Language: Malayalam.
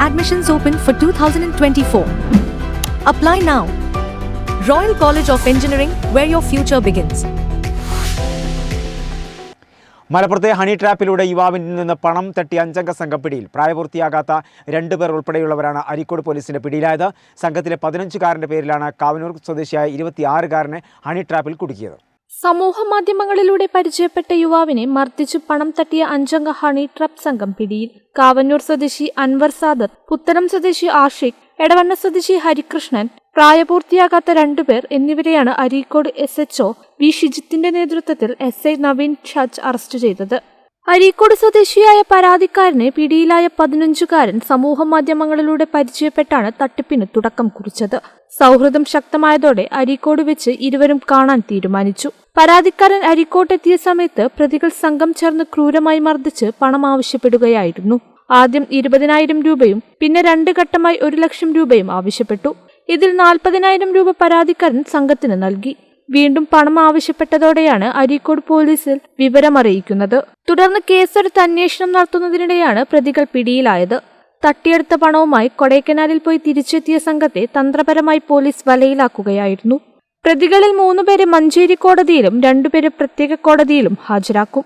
Admissions open for 2024. Apply now. Royal College of Engineering, where your future begins. മലപ്പുറത്തെ ഹണി ട്രാപ്പിലൂടെ യുവാവിനിൽ നിന്ന് പണം തട്ടി അഞ്ചംഗ സംഘം പിടിയിൽ പ്രായപൂർത്തിയാകാത്ത രണ്ടുപേർ ഉൾപ്പെടെയുള്ളവരാണ് അരീക്കോട് പോലീസിന്റെ പിടിയിലായത് സംഘത്തിലെ പതിനഞ്ചുകാരന്റെ പേരിലാണ് കാവനൂർ സ്വദേശിയായ ഇരുപത്തിയാറുകാരനെ ഹണി ട്രാപ്പിൽ കുടുക്കിയത് സമൂഹ മാധ്യമങ്ങളിലൂടെ പരിചയപ്പെട്ട യുവാവിനെ മർദ്ദിച്ചു പണം തട്ടിയ അഞ്ചംഗ ഹണി ട്രപ്പ് സംഘം പിടിയിൽ. കാവന്നൂർ സ്വദേശി അൻവർ സാദർ പുത്തനം സ്വദേശി ആഷിഖ് എടവണ്ണ സ്വദേശി ഹരികൃഷ്ണൻ പ്രായപൂർത്തിയാകാത്ത രണ്ടുപേർ എന്നിവരെയാണ് അരീക്കോട് എസ് എച്ച്ഒ വി ഷിജിത്തിന്റെ നേതൃത്വത്തിൽ S I Naveen Shaj arrest ചെയ്തത്. അരീക്കോട് സ്വദേശിയായ പരാതിക്കാരനെ പിടിയിലായ പതിനഞ്ചുകാരൻ സമൂഹ മാധ്യമങ്ങളിലൂടെ പരിചയപ്പെട്ടാണ് തട്ടിപ്പിന് തുടക്കം കുറിച്ചത്. സൗഹൃദം ശക്തമായതോടെ അരീക്കോട് വെച്ച് ഇരുവരും കാണാൻ തീരുമാനിച്ചു. പരാതിക്കാരൻ അരിക്കോട്ടെത്തിയ സമയത്ത് പ്രതികൾ സംഘം ചേർന്ന് ക്രൂരമായി മർദ്ദിച്ച് പണം ആവശ്യപ്പെടുകയായിരുന്നു. ആദ്യം ഇരുപതിനായിരം രൂപയും പിന്നെ രണ്ട് ഘട്ടമായി ഒരു ലക്ഷം രൂപയും ആവശ്യപ്പെട്ടു. ഇതിൽ നാൽപ്പതിനായിരം രൂപ പരാതിക്കാരൻ സംഘത്തിന് നൽകി. വീണ്ടും പണം ആവശ്യപ്പെട്ടതോടെയാണ് അരീക്കോട് പോലീസിൽ വിവരമറിയിക്കുന്നത് തുടർന്ന് കേസെടുത്ത് അന്വേഷണം നടത്തുന്നതിനിടെയാണ് പ്രതികൾ പിടിയിലായത്. തട്ടിയെടുത്ത പണവുമായി കൊടൈക്കനാലിൽ പോയി തിരിച്ചെത്തിയ സംഘത്തെ തന്ത്രപരമായി പോലീസ് വലയിലാക്കുകയായിരുന്നു. പ്രതികളിൽ മൂന്നുപേരെ മഞ്ചേരി കോടതിയിലും രണ്ടുപേരെ പ്രത്യേക കോടതിയിലും ഹാജരാക്കും.